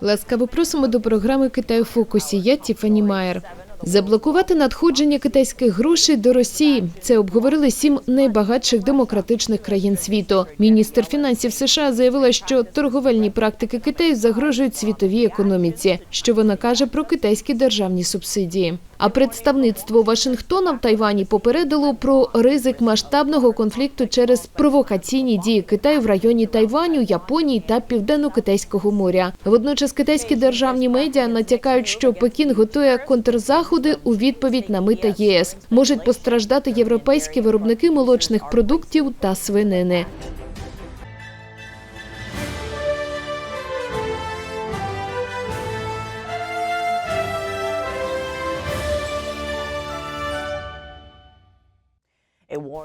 Ласкаво просимо до програми Китай у фокусі. Я Тіфані Майер. Заблокувати надходження китайських грошей до Росії. Це обговорили сім найбагатших демократичних країн світу. Міністр фінансів США заявила, що торговельні практики Китаю загрожують світовій економіці. Що вона каже про китайські державні субсидії? А представництво Вашингтона в Тайвані попередило про ризик масштабного конфлікту через провокаційні дії Китаю в районі Тайваню, Японії та Південно-Китайського моря. Водночас китайські державні медіа натякають, що Пекін готує контрзаходи у відповідь на мита ЄС. Можуть постраждати європейські виробники молочних продуктів та свинини.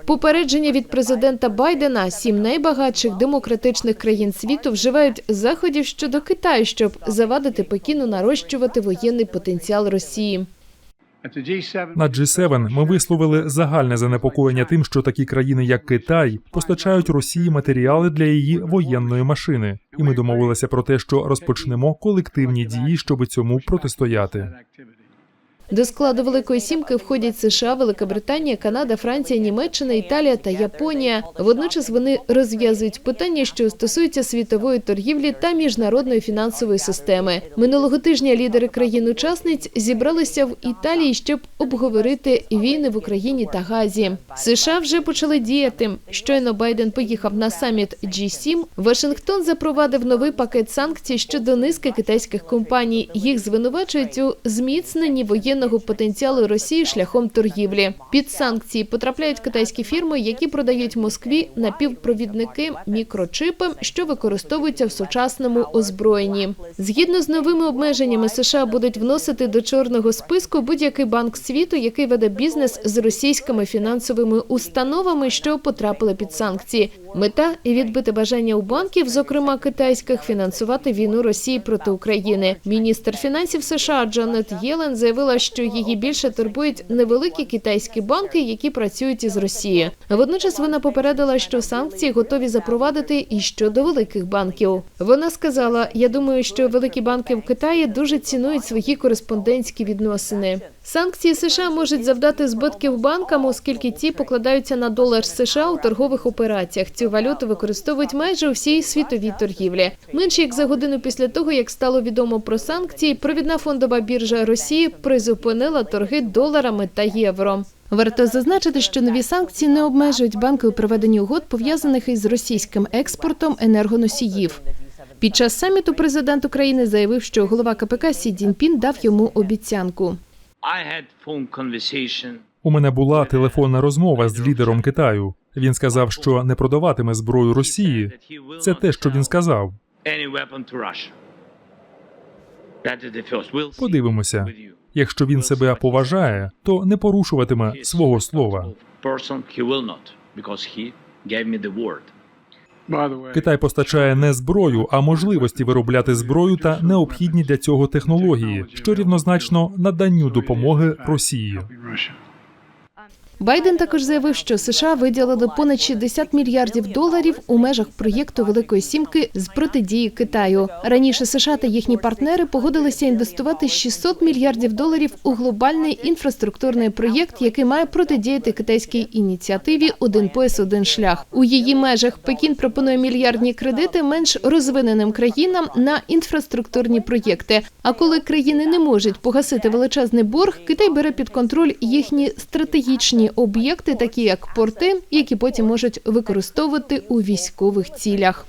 Попередження від президента Байдена сім найбагатших демократичних країн світу вживають заходів щодо Китаю, щоб завадити Пекіну нарощувати воєнний потенціал Росії. На G7 ми висловили загальне занепокоєння тим, що такі країни, як Китай, постачають Росії матеріали для її воєнної машини, і ми домовилися про те, що розпочнемо колективні дії, щоб цьому протистояти. До складу Великої сімки входять США, Велика Британія, Канада, Франція, Німеччина, Італія та Японія. Водночас вони розв'язують питання, що стосуються світової торгівлі та міжнародної фінансової системи. Минулого тижня лідери країн-учасниць зібралися в Італії, щоб обговорити війни в Україні та Газі. США вже почали діяти. Щойно Байден поїхав на саміт G7, Вашингтон запровадив новий пакет санкцій щодо низки китайських компаній. Їх звинувачують у зміцненні воєнного потенціалу Росії шляхом торгівлі. Під санкції потрапляють китайські фірми, які продають Москві напівпровідники, мікрочипи, що використовуються в сучасному озброєнні. Згідно з новими обмеженнями, США будуть вносити до чорного списку будь-який банк світу, який веде бізнес з російськими фінансовими установами, що потрапили під санкції. Мета і відбити бажання у банків, зокрема китайських, фінансувати війну Росії проти України. Міністр фінансів США Джанет Єлен заявила, що її більше турбують невеликі китайські банки, які працюють із Росією. Водночас вона попередила, що санкції готові запровадити і щодо великих банків. Вона сказала: Я думаю, що великі банки в Китаї дуже цінують свої кореспондентські відносини. Санкції США можуть завдати збитків банкам, оскільки ті покладаються на долар США у торгових операціях. Цю валюту використовують майже у всій світовій торгівлі. Менше як за годину після того, як стало відомо про санкції, провідна фондова біржа Росії призупинила торги доларами та євро. Варто зазначити, що нові санкції не обмежують банки у проведенні угод, пов'язаних із російським експортом енергоносіїв. Під час саміту президент України заявив, що голова КПК Сі Цзіньпін дав йому обіцянку. У мене була телефонна розмова з лідером Китаю. Він сказав, що не продаватиме зброю Росії. Це те, що він сказав. Подивимося. Якщо він себе поважає, то не порушуватиме свого слова. Китай постачає не зброю, а можливості виробляти зброю та необхідні для цього технології, що рівнозначно наданню допомоги Росії. Байден також заявив, що США виділили понад 60 мільярдів доларів у межах проєкту Великої сімки з протидії Китаю. Раніше США та їхні партнери погодилися інвестувати 600 мільярдів доларів у глобальний інфраструктурний проєкт, який має протидіяти китайській ініціативі Один пояс, один шлях. У її межах Пекін пропонує мільярдні кредити менш розвиненим країнам на інфраструктурні проєкти. А коли країни не можуть погасити величезний борг, Китай бере під контроль їхні стратегічні об'єкти, такі як порти, які потім можуть використовувати у військових цілях.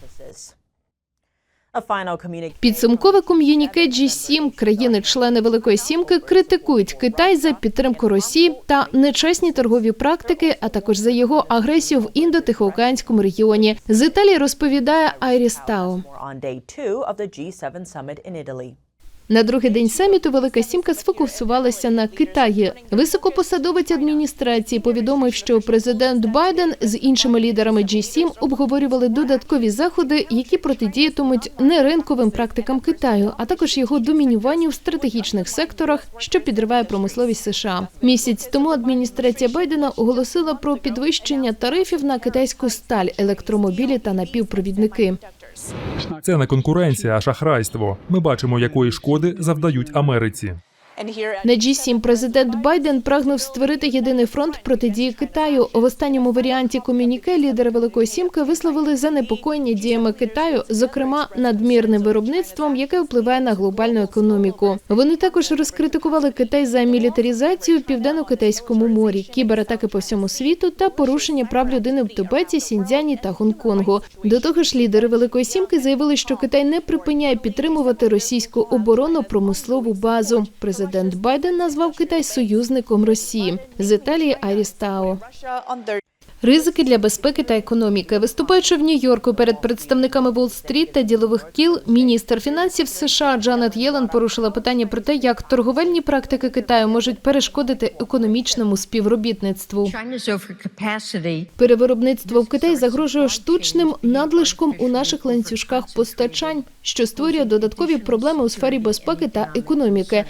Підсумкове ком'юніке G7 країни-члени Великої Сімки критикують Китай за підтримку Росії та нечесні торгові практики, а також за його агресію в індо-тихоокеанському регіоні. З Італії розповідає Айріс Тау. On day two of the G7 summit in Italy. На другий день саміту Велика Сімка сфокусувалася на Китаї. Високопосадовець адміністрації повідомив, що президент Байден з іншими лідерами G7 обговорювали додаткові заходи, які протидіятимуть неринковим практикам Китаю, а також його домінюванню в стратегічних секторах, що підриває промисловість США. Місяць тому адміністрація Байдена оголосила про підвищення тарифів на китайську сталь, електромобілі та напівпровідники. Це не конкуренція, а шахрайство. Ми бачимо, якої шкоди завдають Америці. На G7 президент Байден прагнув створити єдиний фронт протидії Китаю. В останньому варіанті комюніке лідери Великої Сімки висловили занепокоєння діями Китаю, зокрема надмірним виробництвом, яке впливає на глобальну економіку. Вони також розкритикували Китай за мілітарізацію в південно-китайському морі, кібератаки по всьому світу та порушення прав людини в Тибеті, Сіньцзяні та Гонконгу. До того ж, лідери Великої Сімки заявили, що Китай не припиняє підтримувати російську оборонну промислову базу. Президент Байден назвав Китай союзником Росії. З Італії Арістао. Ризики для безпеки та економіки. Виступаючи в Нью-Йорку перед представниками Уолл-стріт та ділових кіл, міністр фінансів США Джанет Єлен порушила питання про те, як торговельні практики Китаю можуть перешкодити економічному співробітництву. Перевиробництво в Китаї загрожує штучним надлишком у наших ланцюжках постачань, що створює додаткові проблеми у сфері безпеки та економіки.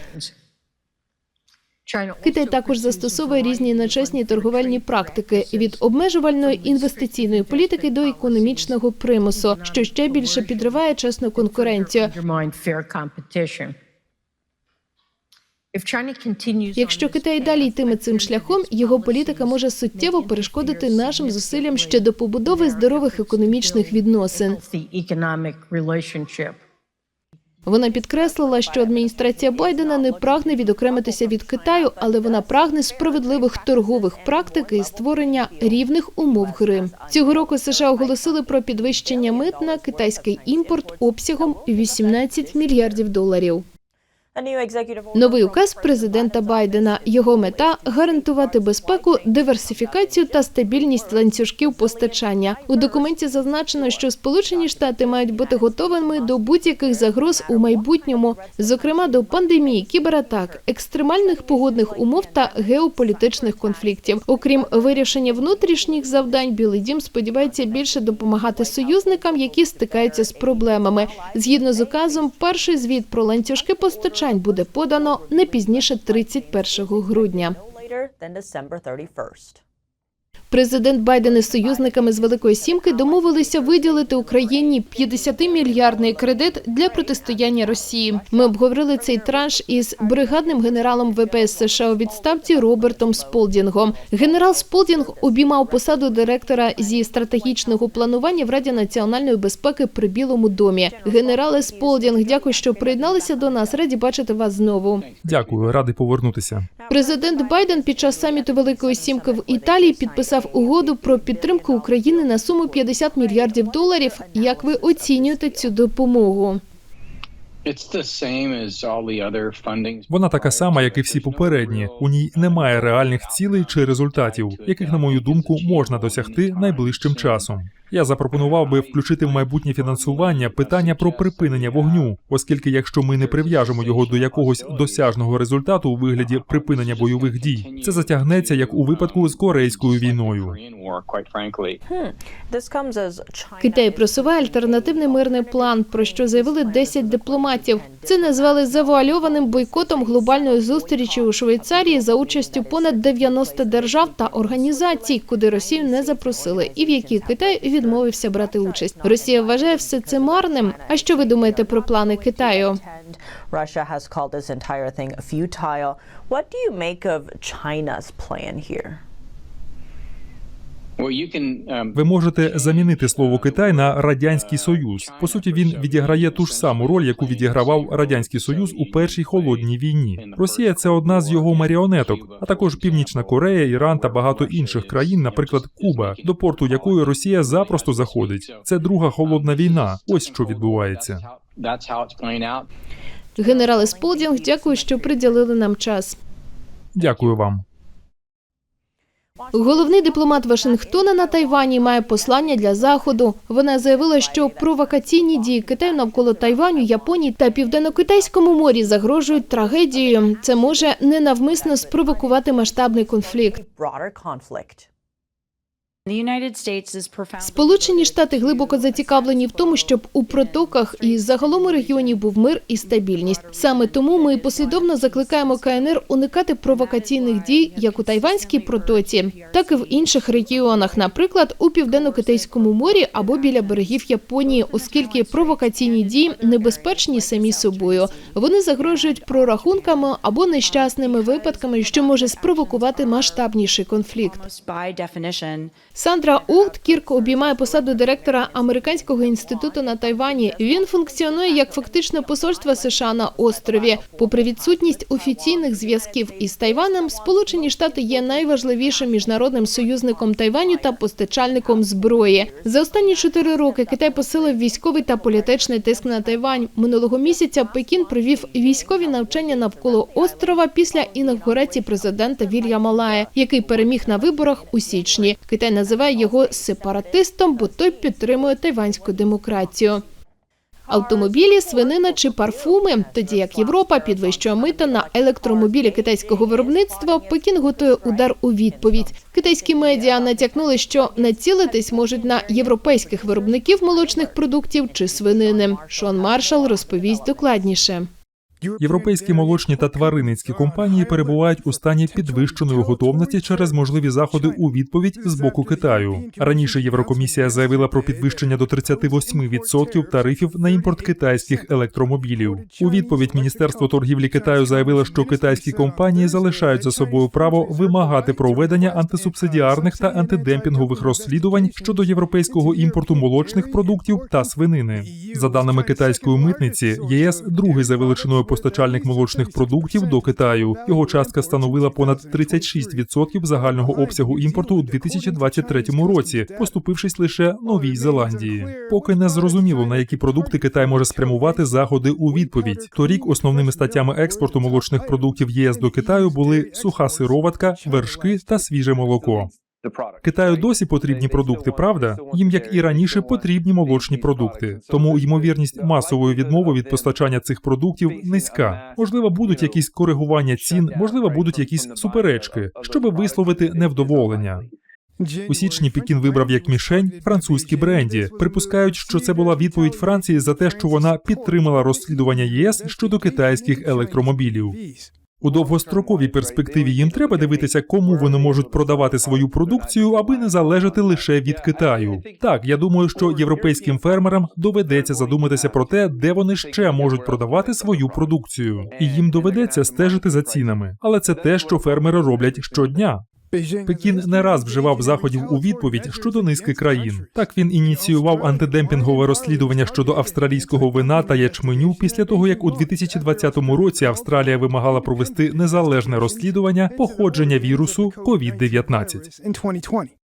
Китай також застосовує різні нечесні торговельні практики від обмежувальної інвестиційної політики до економічного примусу, що ще більше підриває чесну конкуренцію. Якщо Китай далі йтиме цим шляхом, його політика може суттєво перешкодити нашим зусиллям щодо побудови здорових економічних відносин. Вона підкреслила, що адміністрація Байдена не прагне відокремитися від Китаю, але вона прагне справедливих торгових практик і створення рівних умов гри. Цього року США оголосили про підвищення мит на китайський імпорт обсягом 18 мільярдів доларів. Новий указ президента Байдена. Його мета гарантувати безпеку, диверсифікацію та стабільність ланцюжків постачання. У документі зазначено, що Сполучені Штати мають бути готовими до будь-яких загроз у майбутньому, зокрема до пандемії, кібератак, екстремальних погодних умов та геополітичних конфліктів. Окрім вирішення внутрішніх завдань, Білий Дім сподівається більше допомагати союзникам, які стикаються з проблемами. Згідно з указом, перший звіт про ланцюжки постачань буде подано не пізніше 31 грудня. Президент Байден із союзниками з Великої Сімки домовилися виділити Україні 50-мільярдний кредит для протистояння Росії. Ми обговорили цей транш із бригадним генералом ВПС США у відставці Робертом Сполдінгом. Генерал Сполдінг обіймав посаду директора зі стратегічного планування в Раді національної безпеки при Білому домі. Генерале Сполдінг, дякую, що приєдналися до нас. Раді бачити вас знову. Дякую, радий повернутися. Президент Байден під час саміту Великої Сімки в Італії підписав угоду про підтримку України на суму 50 мільярдів доларів. Як ви оцінюєте цю допомогу? Вона така сама, як і всі попередні. У ній немає реальних цілей чи результатів, яких, на мою думку, можна досягти найближчим часом. Я запропонував би включити в майбутнє фінансування питання про припинення вогню, оскільки якщо ми не прив'яжемо його до якогось досяжного результату у вигляді припинення бойових дій, це затягнеться як у випадку з корейською війною. Китай просуває альтернативний мирний план, про що заявили 10 дипломатів. Це назвали завуальованим бойкотом глобальної зустрічі у Швейцарії за участю понад 90 держав та організацій, куди Росію не запросили, і в якій Китай відмовився брати участь. Росія вважає все це марним. А що ви думаєте про плани Китаю? Russia has called this entire thing futile. What do you make of China's plan here? Ви можете замінити слово Китай на радянський союз. По суті, він відіграє ту ж саму роль, яку відігравав радянський союз у першій холодній війні. Росія це одна з його маріонеток, а також Північна Корея, Іран та багато інших країн, наприклад, Куба, до порту якої Росія запросто заходить. Це друга холодна війна. Ось що відбувається. Генерале Сполдінг, дякую, що приділили нам час. Дякую вам. Головний дипломат Вашингтона на Тайвані має послання для заходу. Вона заявила, що провокаційні дії Китаю навколо Тайваню, Японії та Південно-Китайському морі загрожують трагедією. Це може ненавмисно спровокувати масштабний конфлікт. Сполучені Штати глибоко зацікавлені в тому, щоб у протоках і загалом у регіоні був мир і стабільність. Саме тому ми послідовно закликаємо КНР уникати провокаційних дій як у Тайванській протоці, так і в інших регіонах, наприклад, у південно-китайському морі або біля берегів Японії, оскільки провокаційні дії небезпечні самі собою. Вони загрожують прорахунками або нещасними випадками, що може спровокувати масштабніший конфлікт. Сандра Улт Кірк обіймає посаду директора Американського інституту на Тайвані. Він функціонує як фактично посольство США на острові. Попри відсутність офіційних зв'язків із Тайваном, Сполучені Штати є найважливішим міжнародним союзником Тайваню та постачальником зброї. За останні чотири роки Китай посилив військовий та політичний тиск на Тайвань. Минулого місяця Пекін провів військові навчання навколо острова після інавгурації президента Вільяма Лая, який переміг на виборах у січні. Китай називає його сепаратистом, бо той підтримує тайванську демократію. Автомобілі, свинина чи парфуми, тоді як Європа підвищує мита на електромобілі китайського виробництва, Пекін готує удар у відповідь. Китайські медіа натякнули, що націлитись можуть на європейських виробників молочних продуктів чи свинини. Шон Маршал розповість докладніше. Європейські молочні та тваринницькі компанії перебувають у стані підвищеної готовності через можливі заходи у відповідь з боку Китаю. Раніше Єврокомісія заявила про підвищення до 38% тарифів на імпорт китайських електромобілів. У відповідь Міністерство торгівлі Китаю заявило, що китайські компанії залишають за собою право вимагати проведення антисубсидіарних та антидемпінгових розслідувань щодо європейського імпорту молочних продуктів та свинини. За даними китайської митниці, єС другий за величиною постачальник молочних продуктів до Китаю. Його частка становила понад 36% загального обсягу імпорту у 2023 році, поступившись лише Новій Зеландії. Поки не зрозуміло на які продукти Китай може спрямувати заходи у відповідь. Торік основними статтями експорту молочних продуктів ЄС до Китаю були суха сироватка, вершки та свіже молоко. Китаю досі потрібні продукти, правда? Їм, як і раніше, потрібні молочні продукти. Тому ймовірність масової відмови від постачання цих продуктів низька. Можливо, будуть якісь коригування цін, можливо, будуть якісь суперечки, щоб висловити невдоволення. У січні Пекін вибрав як мішень французькі бренді. Припускають, що це була відповідь Франції за те, що вона підтримала розслідування ЄС щодо китайських електромобілів. У довгостроковій перспективі їм треба дивитися, кому вони можуть продавати свою продукцію, аби не залежати лише від Китаю. Так, я думаю, що європейським фермерам доведеться задуматися про те, де вони ще можуть продавати свою продукцію, і їм доведеться стежити за цінами. Але це те, що фермери роблять щодня. Пекін не раз вживав заходів у відповідь щодо низки країн. Так він ініціював антидемпінгове розслідування щодо австралійського вина та ячменю після того, як у 2020 році Австралія вимагала провести незалежне розслідування походження вірусу COVID-19.